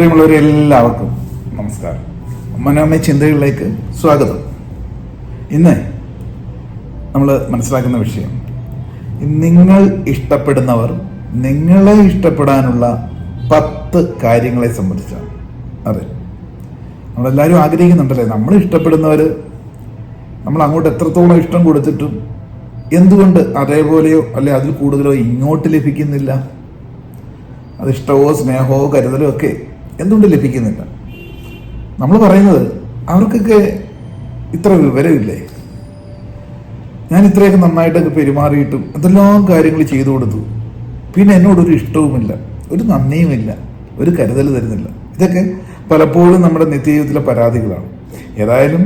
പ്രിയമുള്ളവരെ എല്ലാവർക്കും നമസ്കാരം. മനോമയ ചിന്തകളിലേക്ക് സ്വാഗതം. ഇന്ന് നമ്മൾ മനസ്സിലാക്കുന്ന വിഷയം നിങ്ങൾ ഇഷ്ടപ്പെടുന്നവർ നിങ്ങളെ ഇഷ്ടപ്പെടാനുള്ള പത്ത് കാര്യങ്ങളെ സംബന്ധിച്ചാണ്. അതെ. നമ്മളെല്ലാവരും ആഗ്രഹിക്കുന്നുണ്ടല്ലേ നമ്മൾ ഇഷ്ടപ്പെടുന്നവർ നമ്മൾ അങ്ങോട്ട് എത്രത്തോളം ഇഷ്ടം കൊടുത്തിട്ടും എന്തുകൊണ്ട് അതേപോലെയോ അല്ലെ അതിൽ കൂടുതലോ ഇങ്ങോട്ട് ലഭിക്കുന്നില്ല? അത് ഇഷ്ടമോ സ്നേഹമോ കരുതലോ ഒക്കെ എന്തുകൊണ്ട് ലഭിക്കുന്നില്ല? നമ്മൾ പറയുന്നത് അവർക്കൊക്കെ ഇത്ര വിവരമില്ലേ? ഞാൻ ഇത്രയൊക്കെ നന്നായിട്ടൊക്കെ പെരുമാറിയിട്ടും എന്തെല്ലാം കാര്യങ്ങൾ ചെയ്തു കൊടുത്തു. പിന്നെ എന്നോടൊരു ഇഷ്ടവുമില്ല ഒരു നന്ദിയുമില്ല ഒരു കരുതൽ തരുന്നില്ല. ഇതൊക്കെ പലപ്പോഴും നമ്മുടെ നിത്യജീവിതത്തിലെ പരാതികളാണ്. ഏതായാലും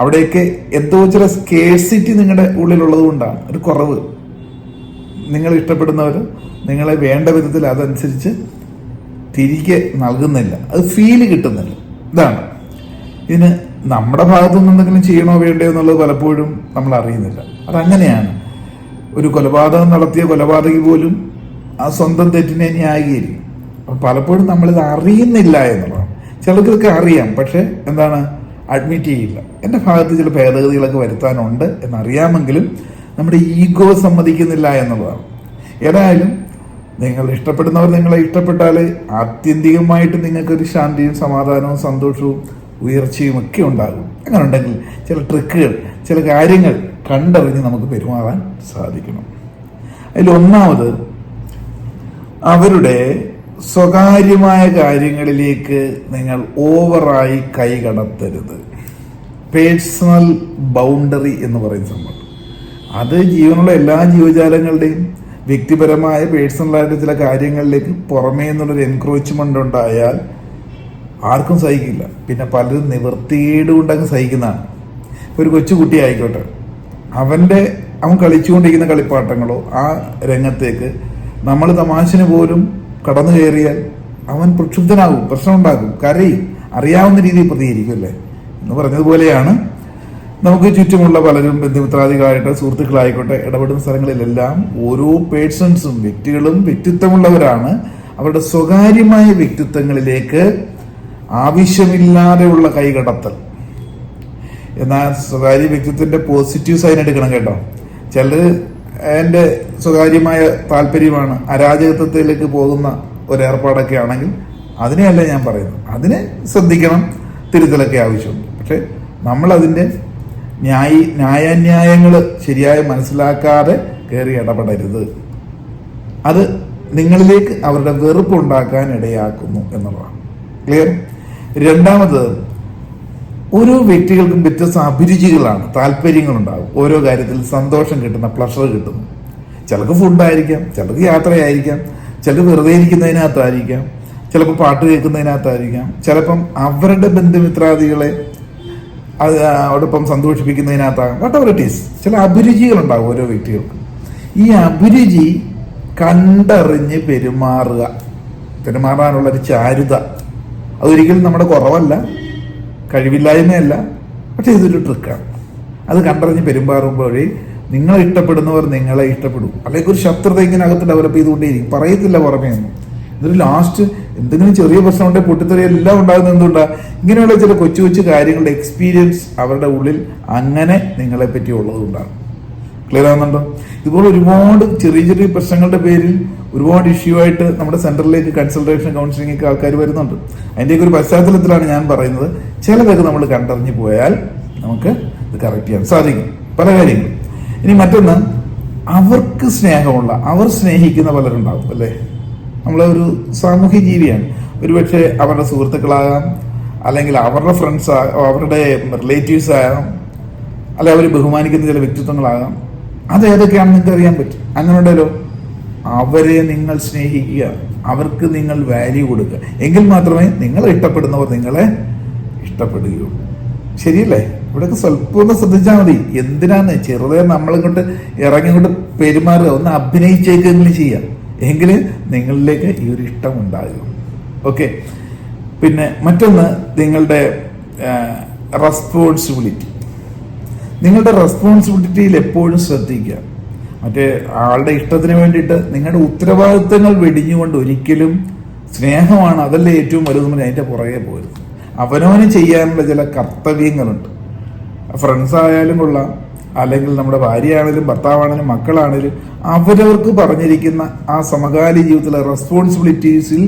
അവിടെയൊക്കെ എന്തോ ചില സ്കേഴ്സിറ്റി നിങ്ങളുടെ ഉള്ളിലുള്ളത് കൊണ്ടാണ് ഒരു കുറവ്. നിങ്ങൾ ഇഷ്ടപ്പെടുന്നവർ നിങ്ങളെ വേണ്ട വിധത്തിൽ അതനുസരിച്ച് തിരികെ നൽകുന്നില്ല. അത് ഫീൽ കിട്ടുന്നില്ല. ഇതാണ്. ഇതിന് നമ്മുടെ ഭാഗത്തു നിന്ന് എന്തെങ്കിലും ചെയ്യണോ വേണ്ടയോ എന്നുള്ളത് പലപ്പോഴും നമ്മൾ അറിയുന്നില്ല. അതങ്ങനെയാണ്. ഒരു കൊലപാതകം നടത്തിയ കൊലപാതകി പോലും ആ സ്വന്തം തെറ്റിനെ ന്യായീകരിക്കും. അപ്പം പലപ്പോഴും നമ്മളിത് അറിയുന്നില്ല എന്നുള്ളതാണ്. ചിലർക്കൊക്കെ അറിയാം പക്ഷേ എന്താണ്? അഡ്മിറ്റ് ചെയ്യില്ല. എന്റെ ഭാഗത്ത് ചില ഭേദഗതികളൊക്കെ വരുത്താനുണ്ട് എന്നറിയാമെങ്കിലും നമ്മുടെ ഈഗോ സമ്മതിക്കുന്നില്ല എന്നുള്ളതാണ്. ഏതായാലും നിങ്ങൾ ഇഷ്ടപ്പെടുന്നവർ നിങ്ങളെ ഇഷ്ടപ്പെട്ടാൽ ആത്യന്തികമായിട്ട് നിങ്ങൾക്കൊരു ശാന്തിയും സമാധാനവും സന്തോഷവും ഉയർച്ചയും ഒക്കെ ഉണ്ടാകും. അങ്ങനെ ഉണ്ടെങ്കിൽ ചില ട്രിക്കുകൾ ചില കാര്യങ്ങൾ കണ്ടറിഞ്ഞ് നമുക്ക് പെരുമാറാൻ സാധിക്കണം. അതിലൊന്നാമത് അവരുടെ സ്വകാര്യമായ കാര്യങ്ങളിലേക്ക് നിങ്ങൾ ഓവറായി കൈകടത്തരുത് പേഴ്സണൽ ബൗണ്ടറി എന്ന് പറയുന്ന സംഭവം. അത് ജീവനുള്ള എല്ലാ ജീവജാലങ്ങളുടെയും വ്യക്തിപരമായ പേഴ്സണലായിട്ട് ചില കാര്യങ്ങളിലേക്ക് പുറമേ നിന്നുള്ളൊരു എൻക്രോച്ച്മെന്റ് ഉണ്ടായാൽ ആർക്കും സഹിക്കില്ല. പിന്നെ പലരും നിവൃത്തിയേട് കൊണ്ടങ്ങ് സഹിക്കുന്നതാണ് ഒരു കൊച്ചുകുട്ടി ആയിക്കോട്ടെ. അവന്റെ അവൻ കളിച്ചുകൊണ്ടിരിക്കുന്ന കളിപ്പാട്ടങ്ങളോ ആ രംഗത്തേക്ക് നമ്മൾ തമാശന് പോലും കടന്നു കയറിയാൽ അവൻ പ്രക്ഷുബ്ധനാകും പ്രശ്നമുണ്ടാക്കും കരയും അറിയാവുന്ന രീതിയിൽ പ്രതികരിക്കും അല്ലേ? എന്ന് പറഞ്ഞതുപോലെയാണ് നമുക്ക് ചുറ്റുമുള്ള പലരും ബന്ധുമിത്രാദികളായിട്ട് സുഹൃത്തുക്കളായിക്കോട്ടെ ഇടപെടുന്ന സ്ഥലങ്ങളിലെല്ലാം ഓരോ പേഴ്സൺസും വ്യക്തികളും വ്യക്തിത്വമുള്ളവരാണ്. അവരുടെ സ്വകാര്യമായ വ്യക്തിത്വങ്ങളിലേക്ക് ആവശ്യമില്ലാതെയുള്ള കൈകടത്തൽ. എന്നാൽ സ്വകാര്യ വ്യക്തിത്വത്തിന്റെ പോസിറ്റീവ് സൈൻ എടുക്കണം കേട്ടോ. ചിലർ എന്റെ സ്വകാര്യമായ താല്പര്യമാണ് അരാജകത്വത്തിലേക്ക് പോകുന്ന ഒരു ഏർപ്പാടൊക്കെ ആണെങ്കിൽ അതിനെയല്ല ഞാൻ പറയുന്നത്. അതിനെ ശ്രദ്ധിക്കണം തിരുത്തലൊക്കെ ആവശ്യമുണ്ട്. പക്ഷെ നമ്മൾ അതിന്റെ ന്യായ ന്യായാന്യായങ്ങൾ ശരിയായി മനസ്സിലാക്കാതെ കയറി ഇടപെടരുത്. അത് നിങ്ങളിലേക്ക് അവരുടെ വെറുപ്പ് ഉണ്ടാക്കാൻ ഇടയാക്കുന്നു എന്നുള്ളതാണ്. ക്ലിയർ രണ്ടാമത് ഓരോ വ്യക്തികൾക്കും വ്യത്യസ്ത അഭിരുചികളാണ് താല്പര്യങ്ങളുണ്ടാകും ഓരോ കാര്യത്തിൽ സന്തോഷം കിട്ടുന്ന പ്ലഷർ കിട്ടുന്നു. ചിലർക്ക് ഫുഡായിരിക്കാം ചിലർക്ക് യാത്രയായിരിക്കാം ചിലർ വെറുതെ ഇരിക്കുന്നതിനകത്തായിരിക്കാം ചിലപ്പോൾ പാട്ട് കേൾക്കുന്നതിനകത്തായിരിക്കാം ചിലപ്പം അവരുടെ ബന്ധുമിത്രാദികളെ അത് അവരോടൊപ്പം സന്തോഷിപ്പിക്കുന്നതിനകത്താകാം വട്ട് എവർ ഇറ്റ് ഈസ് ചില അഭിരുചികളുണ്ടാകും ഓരോ വ്യക്തികൾക്കും. ഈ അഭിരുചി കണ്ടറിഞ്ഞ് പെരുമാറുക. പെരുമാറാനുള്ള ഒരു ചാരുത. അതൊരിക്കലും നമ്മുടെ കുറവല്ല കഴിവില്ലായ്മയല്ല പക്ഷെ ഇതൊരു ട്രിക്കാണ് അത് കണ്ടറിഞ്ഞ് പെരുമാറുമ്പോഴേ നിങ്ങളെ ഇഷ്ടപ്പെടുന്നവർ നിങ്ങളെ ഇഷ്ടപ്പെടും. അല്ലെങ്കിൽ ഒരു ശത്രുത ഇങ്ങനെ അകത്ത് ഡെവലപ്പ് ചെയ്തുകൊണ്ടേയിരിക്കും. പറയത്തില്ല പുറമേ ഒന്നും. എന്നിട്ട് ലാസ്റ്റ് എന്തെങ്കിലും ചെറിയ പ്രശ്നം ഉണ്ടെങ്കിൽ പൊട്ടിത്തെറി എല്ലാം ഉണ്ടാകുന്നത് എന്തുകൊണ്ടാ? ഇങ്ങനെയുള്ള ചില കൊച്ചു കൊച്ചു കാര്യങ്ങളുടെ എക്സ്പീരിയൻസ് അവരുടെ ഉള്ളിൽ അങ്ങനെ നിങ്ങളെ പറ്റി ഉള്ളതുകൊണ്ടാണ് ക്ലിയർ ആകുന്നുണ്ടോ ഇതുപോലെ ഒരുപാട് ചെറിയ ചെറിയ പ്രശ്നങ്ങളുടെ പേരിൽ ഒരുപാട് ഇഷ്യൂ ആയിട്ട് നമ്മുടെ സെന്ററിലേക്ക് കൺസൾട്ടേഷൻ കൗൺസിലിംഗ് ഒക്കെ ആൾക്കാർ വരുന്നുണ്ട്. അതിന്റെയൊക്കെ ഒരു പശ്ചാത്തലത്തിലാണ് ഞാൻ പറയുന്നത്. ചിലതൊക്കെ നമ്മൾ കണ്ടറിഞ്ഞു പോയാൽ നമുക്ക് ഇത് കറക്റ്റ് ചെയ്യാൻ സാധിക്കും. പല കാര്യങ്ങളും. ഇനി മറ്റൊന്ന് അവർക്ക് സ്നേഹമുള്ള അവർ സ്നേഹിക്കുന്ന പലരുണ്ടാവും അല്ലേ? നമ്മളൊരു സാമൂഹ്യ ജീവിയാണ്. ഒരുപക്ഷെ അവരുടെ സുഹൃത്തുക്കളാകാം അല്ലെങ്കിൽ അവരുടെ ഫ്രണ്ട്സ് അവരുടെ റിലേറ്റീവ്സ് ആകാം അല്ലെ അവർ ബഹുമാനിക്കുന്ന ചില വ്യക്തിത്വങ്ങളാകാം. അത് ഏതൊക്കെയാണെന്ന് നിങ്ങൾക്ക് അറിയാൻ പറ്റും. അങ്ങനെ ഉണ്ടല്ലോ അവരെ നിങ്ങൾ സ്നേഹിക്കുക. അവർക്ക് നിങ്ങൾ വാല്യൂ കൊടുക്കുക. എങ്കിൽ മാത്രമേ നിങ്ങൾ ഇഷ്ടപ്പെടുന്നവർ നിങ്ങളെ ഇഷ്ടപ്പെടുകയുള്ളൂ. ശരിയല്ലേ? ഇവിടെയൊക്കെ സ്വല്പമൊന്ന് ശ്രദ്ധിച്ചാൽ മതി. എന്തിനാണ് ചെറുതെ നമ്മളിങ്ങോട്ട് ഇറങ്ങി കൊണ്ട് പെരുമാറുക? ഒന്ന് അഭിനയിച്ചേക്കെങ്കിലും ചെയ്യാം. എങ്കിൽ നിങ്ങളിലേക്ക് ഈ ഒരു ഇഷ്ടം ഉണ്ടാകും. ഓക്കെ പിന്നെ മറ്റൊന്ന് നിങ്ങളുടെ റെസ്പോൺസിബിലിറ്റി നിങ്ങളുടെ റെസ്പോൺസിബിലിറ്റിയിൽ എപ്പോഴും ശ്രദ്ധിക്കുക. മറ്റേ ആളുടെ ഇഷ്ടത്തിന് വേണ്ടിയിട്ട് നിങ്ങളുടെ ഉത്തരവാദിത്തങ്ങൾ വെടിഞ്ഞുകൊണ്ട് ഒരിക്കലും സ്നേഹമാണ് അതല്ലേ ഏറ്റവും വലുതെന്ന് അതിന്റെ പുറകെ പോരുത് അവനവന് ചെയ്യാനുള്ള ചില കർത്തവ്യങ്ങളുണ്ട്. ഫ്രണ്ട്സ് ആയാലും കൊള്ളാം. അല്ലെങ്കിൽ നമ്മുടെ ഭാര്യയാണേലും ഭർത്താവാണേലും മക്കളാണേലും അവരവർക്ക് പറഞ്ഞിരിക്കുന്ന ആ സമകാലീ ജീവിതത്തിലെ റെസ്പോൺസിബിലിറ്റീസിൽ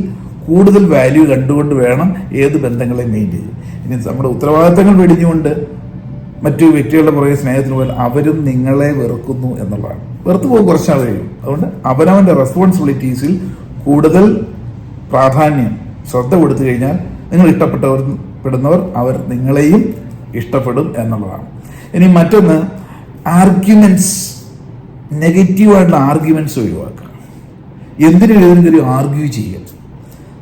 കൂടുതൽ വാല്യൂ കണ്ടുകൊണ്ട് വേണം ഏത് ബന്ധങ്ങളെ മെയിന്റെയിൻ ചെയ്യും ഇനി നമ്മുടെ ഉത്തരവാദിത്തങ്ങൾ വെടിഞ്ഞുകൊണ്ട് മറ്റു വ്യക്തികളുടെ പുറകെ സ്നേഹത്തിന് പോയാൽ അവരും നിങ്ങളെ വെറുക്കുന്നു എന്നുള്ളതാണ്. വെറുത്തു പോകും കുറച്ചാൾ കഴിയും. അതുകൊണ്ട് അവനവന്റെ റെസ്പോൺസിബിലിറ്റീസിൽ കൂടുതൽ പ്രാധാന്യം ശ്രദ്ധ കൊടുത്തു കഴിഞ്ഞാൽ നിങ്ങൾ ഇഷ്ടപ്പെട്ടവർ പെടുന്നവർ അവർ നിങ്ങളെയും ഇഷ്ടപ്പെടും എന്നുള്ളതാണ്. ഇനി മറ്റൊന്ന് ആർഗ്യുമെന്റ്സ് നെഗറ്റീവായിട്ടുള്ള ആർഗ്യുമെന്റ്സ് ഒഴിവാക്കുക. എന്തിനും ഏതിനും ആർഗ്യൂ ചെയ്യുക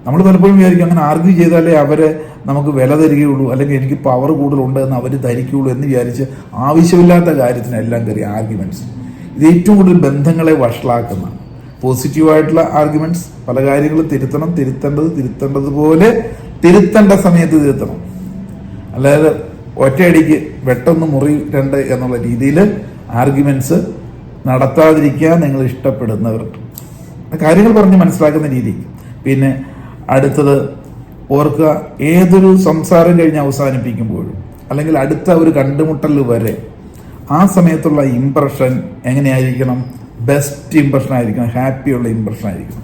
നമ്മൾ പലപ്പോഴും വിചാരിക്കും അങ്ങനെ ആർഗ്യൂ ചെയ്താലേ അവരെ നമുക്ക് വില തരികയുള്ളൂ അല്ലെങ്കിൽ എനിക്ക് പവർ കൂടുതലുണ്ട് എന്ന് അവർ ധരിക്കുകയുള്ളൂ എന്ന് വിചാരിച്ച് ആവശ്യമില്ലാത്ത കാര്യത്തിനെല്ലാം കയറി ആർഗ്യുമെന്റ്സ് ഇത് ഏറ്റവും കൂടുതൽ ബന്ധങ്ങളെ വഷളാക്കുന്ന പോസിറ്റീവായിട്ടുള്ള ആർഗ്യുമെന്റ്സ് പല കാര്യങ്ങളും തിരുത്തണം തിരുത്തേണ്ടത് തിരുത്തേണ്ടതുപോലെ തിരുത്തേണ്ട സമയത്ത് തിരുത്തണം. അല്ലാതെ ഒറ്റയടിക്ക് വെട്ടൊന്ന് മുറി രണ്ട് എന്നുള്ള രീതിയിൽ ആർഗ്യുമെന്റ്സ് നടത്താതിരിക്കാൻ നിങ്ങൾ ഇഷ്ടപ്പെടുന്നവർ. കാര്യങ്ങൾ പറഞ്ഞ് മനസ്സിലാക്കുന്ന രീതി. പിന്നെ അടുത്തത് ഓർക്കുക ഏതൊരു സംസാരം കഴിഞ്ഞ് അവസാനിപ്പിക്കുമ്പോഴും അല്ലെങ്കിൽ അടുത്ത ഒരു കണ്ടുമുട്ടൽ വരെ ആ സമയത്തുള്ള ഇമ്പ്രഷൻ എങ്ങനെയായിരിക്കണം? ബെസ്റ്റ് ഇമ്പ്രഷൻ ആയിരിക്കണം. ഹാപ്പിയുള്ള ഇമ്പ്രഷൻ ആയിരിക്കണം.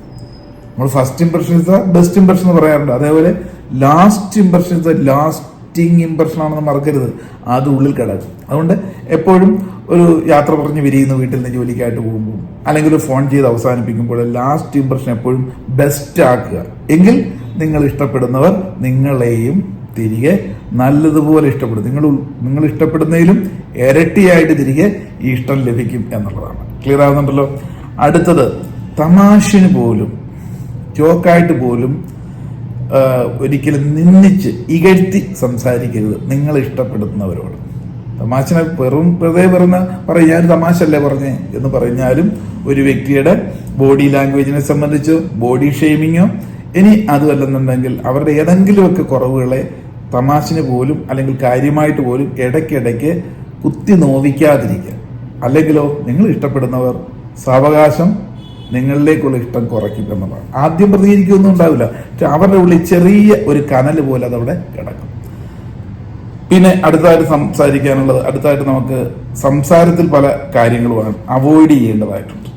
നമ്മൾ ഫസ്റ്റ് ഇമ്പ്രഷൻ ബെസ്റ്റ് ഇമ്പ്രഷൻ എന്ന് പറയാറുണ്ട്. അതേപോലെ ലാസ്റ്റ് ഇമ്പ്രഷൻ ലാസ്റ്റ് ഇമ്പ്രഷൻ ആണെന്ന് മറക്കരുത്. അത് ഉള്ളിൽ കിടക്കും. അതുകൊണ്ട് എപ്പോഴും ഒരു യാത്ര പറഞ്ഞ് വിരിയുന്ന വീട്ടിൽ നിന്ന് ജോലിക്കായിട്ട് പോകുമ്പോൾ അല്ലെങ്കിൽ ഒരു ഫോൺ ചെയ്ത് അവസാനിപ്പിക്കുമ്പോൾ ലാസ്റ്റ് ഇമ്പ്രഷൻ എപ്പോഴും ബെസ്റ്റ് ആക്കുക. എങ്കിൽ നിങ്ങൾ ഇഷ്ടപ്പെടുന്നവർ നിങ്ങളെയും തിരികെ നല്ലതുപോലെ ഇഷ്ടപ്പെടും. നിങ്ങൾ നിങ്ങൾ ഇഷ്ടപ്പെടുന്നതിലും ഇരട്ടിയായിട്ട് തിരികെ ഈ ഇഷ്ടം ലഭിക്കും എന്നുള്ളതാണ്. ക്ലിയർ ആകുന്നുണ്ടല്ലോ അടുത്തത് തമാശന് പോലും ജോക്കായിട്ട് പോലും ഒരിക്കലും നിന്നിച്ച് ഇകഴ്ത്തി സംസാരിക്കരുത്. നിങ്ങൾ ഇഷ്ടപ്പെടുന്നവരോട്. തമാശനെ വെറും വെറുതെ പറഞ്ഞ പറയും ഞാൻ തമാശ അല്ലേ പറഞ്ഞേ? എന്ന് പറഞ്ഞാലും ഒരു വ്യക്തിയുടെ ബോഡി ലാംഗ്വേജിനെ സംബന്ധിച്ചോ ബോഡി ഷെയ്മിങ്ങോ ഇനി അതുമല്ലെന്നുണ്ടെങ്കിൽ അവരുടെ ഏതെങ്കിലുമൊക്കെ കുറവുകളെ തമാശന് പോലും അല്ലെങ്കിൽ കാര്യമായിട്ട് പോലും ഇടയ്ക്കിടയ്ക്ക് കുത്തി നോവിക്കാതിരിക്കുക. അല്ലെങ്കിലോ നിങ്ങൾ ഇഷ്ടപ്പെടുന്നവർ സാവകാശം നിങ്ങളിലേക്കുള്ള ഇഷ്ടം കുറയ്ക്കും എന്നുള്ളതാണ് ആദ്യം പ്രതികരിക്കുകയൊന്നും ഉണ്ടാവില്ല. പക്ഷെ അവരുടെ ഉള്ളിൽ ചെറിയ ഒരു കനൽ പോലെ അതവിടെ കിടക്കും. പിന്നെ അടുത്തായിട്ട് സംസാരിക്കാനുള്ളത് അടുത്തായിട്ട് നമുക്ക് സംസാരത്തിൽ പല കാര്യങ്ങളുമാണ് അവോയ്ഡ് ചെയ്യേണ്ടതായിട്ടുണ്ട്.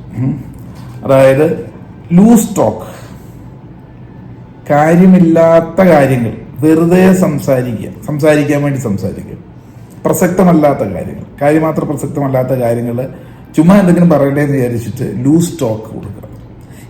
അതായത് ലൂസ് ടോക്ക്. കാര്യമില്ലാത്ത കാര്യങ്ങൾ. വെറുതെ സംസാരിക്കുക. സംസാരിക്കാൻ വേണ്ടി സംസാരിക്കുക. പ്രസക്തമല്ലാത്ത കാര്യങ്ങൾ. കാര്യമാത്രം പ്രസക്തമല്ലാത്ത കാര്യങ്ങൾ ചുമ്മാ എന്തെങ്കിലും പറയണ്ടേന്ന് വിചാരിച്ചിട്ട് ലൂസ് ടോക്ക് കൊടുക്കുക.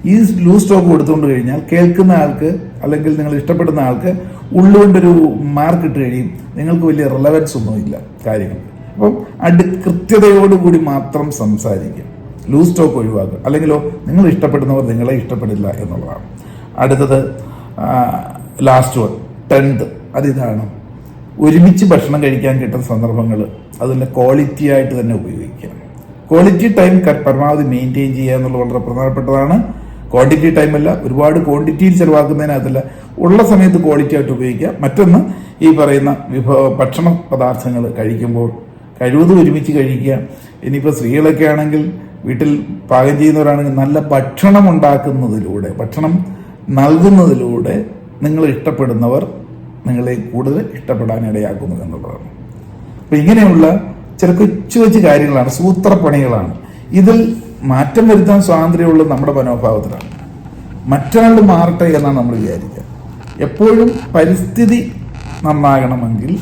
ഈ ലൂസ് ടോക്ക് കൊടുത്തുകൊണ്ട് കഴിഞ്ഞാൽ കേൾക്കുന്ന ആൾക്ക് അല്ലെങ്കിൽ നിങ്ങൾ ഇഷ്ടപ്പെടുന്ന ആൾക്ക് ഉള്ളുകൊണ്ടൊരു മാർക്ക് ഇട്ട് കഴിയും. നിങ്ങൾക്ക് വലിയ റിലവൻസ് ഒന്നും ഒന്നുമില്ല കാര്യങ്ങൾ. അപ്പം അടി കൃത്യതയോടുകൂടി മാത്രം സംസാരിക്കുക. ലൂസ് ടോക്ക് ഒഴിവാക്കുക. അല്ലെങ്കിലോ നിങ്ങൾ ഇഷ്ടപ്പെടുന്നവർ നിങ്ങളെ ഇഷ്ടപ്പെടില്ല എന്നുള്ളതാണ്. അടുത്തത് ലാസ്റ്റ് വൺ ടെൻത്ത് അതിതാണ് ഒരുമിച്ച് ഭക്ഷണം കഴിക്കാൻ കിട്ടുന്ന സന്ദർഭങ്ങൾ അതിന്റെ ക്വാളിറ്റി ആയിട്ട് തന്നെ ഉപയോഗിക്കുക. ക്വാളിറ്റി ടൈം പരമാവധി മെയിന്റെയിൻ ചെയ്യുക എന്നുള്ളത് വളരെ പ്രധാനപ്പെട്ടതാണ്. ക്വാണ്ടിറ്റി ടൈം അല്ല ഒരുപാട് ക്വാണ്ടിറ്റിയിൽ ചെലവാക്കുന്നതിനകത്തല്ല. ഉള്ള സമയത്ത് ക്വാളിറ്റി ആയിട്ട് ഉപയോഗിക്കുക. മറ്റൊന്ന് ഈ പറയുന്ന വിഭവ ഭക്ഷണ പദാർത്ഥങ്ങൾ കഴിക്കുമ്പോൾ കഴിവതും ഒരുമിച്ച് കഴിക്കുക. ഇനിയിപ്പോൾ സ്ത്രീകളൊക്കെ ആണെങ്കിൽ വീട്ടിൽ പാകം ചെയ്യുന്നവരാണെങ്കിൽ നല്ല ഭക്ഷണം ഉണ്ടാക്കുന്നതിലൂടെ ഭക്ഷണം നൽകുന്നതിലൂടെ നിങ്ങൾ ഇഷ്ടപ്പെടുന്നവർ നിങ്ങളെ കൂടുതൽ ഇഷ്ടപ്പെടാൻ ഇടയാക്കുന്നു എന്നുള്ളതാണ്. അപ്പൊ ഇങ്ങനെയുള്ള ചില കൊച്ചു കൊച്ചു കാര്യങ്ങളാണ് സൂത്രപ്പണികളാണ്. ഇതിൽ മാറ്റം വരുത്താൻ സ്വാതന്ത്ര്യമുള്ളത് നമ്മുടെ മനോഭാവത്തിലാണ്. മറ്റൊരാൾ മാറട്ടെ എന്നാണ് നമ്മൾ വിചാരിക്കുക. എപ്പോഴും പരിസ്ഥിതി നന്നാകണമെങ്കിൽ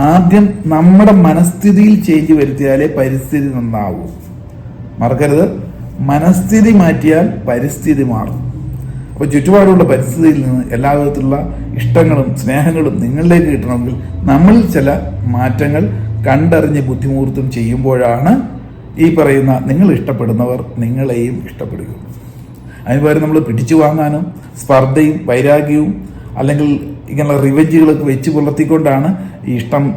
ആദ്യം നമ്മുടെ മനസ്ഥിതിയിൽ ചേഞ്ച് വരുത്തിയാലേ പരിസ്ഥിതി നന്നാവൂ. മറക്കരുത്. മനസ്ഥിതി മാറ്റിയാൽ പരിസ്ഥിതി മാറും. അപ്പോൾ ചുറ്റുപാടുള്ള പരിസ്ഥിതിയിൽ നിന്ന് എല്ലാ വിധത്തിലുള്ള ഇഷ്ടങ്ങളും സ്നേഹങ്ങളും നിങ്ങളിലേക്ക് കിട്ടണമെങ്കിൽ നമ്മൾ ചില മാറ്റങ്ങൾ കണ്ടറിഞ്ഞ് ബുദ്ധിമുഹൂർത്തം ചെയ്യുമ്പോഴാണ് ഈ പറയുന്ന നിങ്ങൾ ഇഷ്ടപ്പെടുന്നവർ നിങ്ങളെയും ഇഷ്ടപ്പെടുക. അതിന് പകരം നമ്മൾ പിടിച്ചു വാങ്ങാനും സ്പർദ്ധയും വൈരാഗ്യവും അല്ലെങ്കിൽ ഇങ്ങനെയുള്ള റിവഞ്ചുകളൊക്കെ വെച്ച് പുലർത്തിക്കൊണ്ടാണ് ഈ ഇഷ്ടം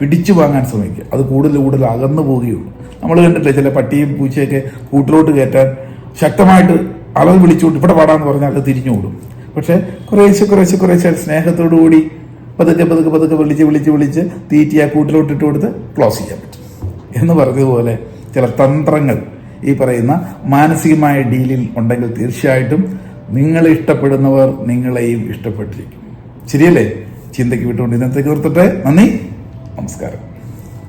പിടിച്ചു വാങ്ങാൻ ശ്രമിക്കുക. അത് കൂടുതൽ കൂടുതൽ അകന്നു പോവുകയുള്ളൂ. നമ്മൾ കണ്ടിട്ടില്ല ചില പട്ടിയും പൂച്ചയൊക്കെ കൂട്ടിലോട്ട് കയറ്റാൻ ശക്തമായിട്ട് അളവ് വിളിച്ചുകൊണ്ട് ഇവിടെ പാടാന്ന് പറഞ്ഞാൽ അത് തിരിഞ്ഞു ഓടും. പക്ഷെ കുറേശ്ശെ കുറേശ്ശെ കുറേശ്ശെ സ്നേഹത്തോടു കൂടി പതുക്കെ പതുക്കെ പതുക്കെ വിളിച്ച് വിളിച്ച് വിളിച്ച് തീറ്റി ആ കൂട്ടിലോട്ടിട്ട് കൊടുത്ത് ക്ലോസ് ചെയ്യാൻ പറ്റും. എന്ന് പറഞ്ഞതുപോലെ ചില തന്ത്രങ്ങൾ ഈ പറയുന്ന മാനസികമായ ഡീലിൽ ഉണ്ടെങ്കിൽ തീർച്ചയായിട്ടും നിങ്ങളെ ഇഷ്ടപ്പെടുന്നവർ നിങ്ങളെയും ഇഷ്ടപ്പെട്ടിരിക്കും. ശരിയല്ലേ? ചിന്തയ്ക്ക് വിട്ടുകൊണ്ട് ഇന്നത്തേക്ക് നിർത്തട്ടെ. നന്ദി. നമസ്കാരം.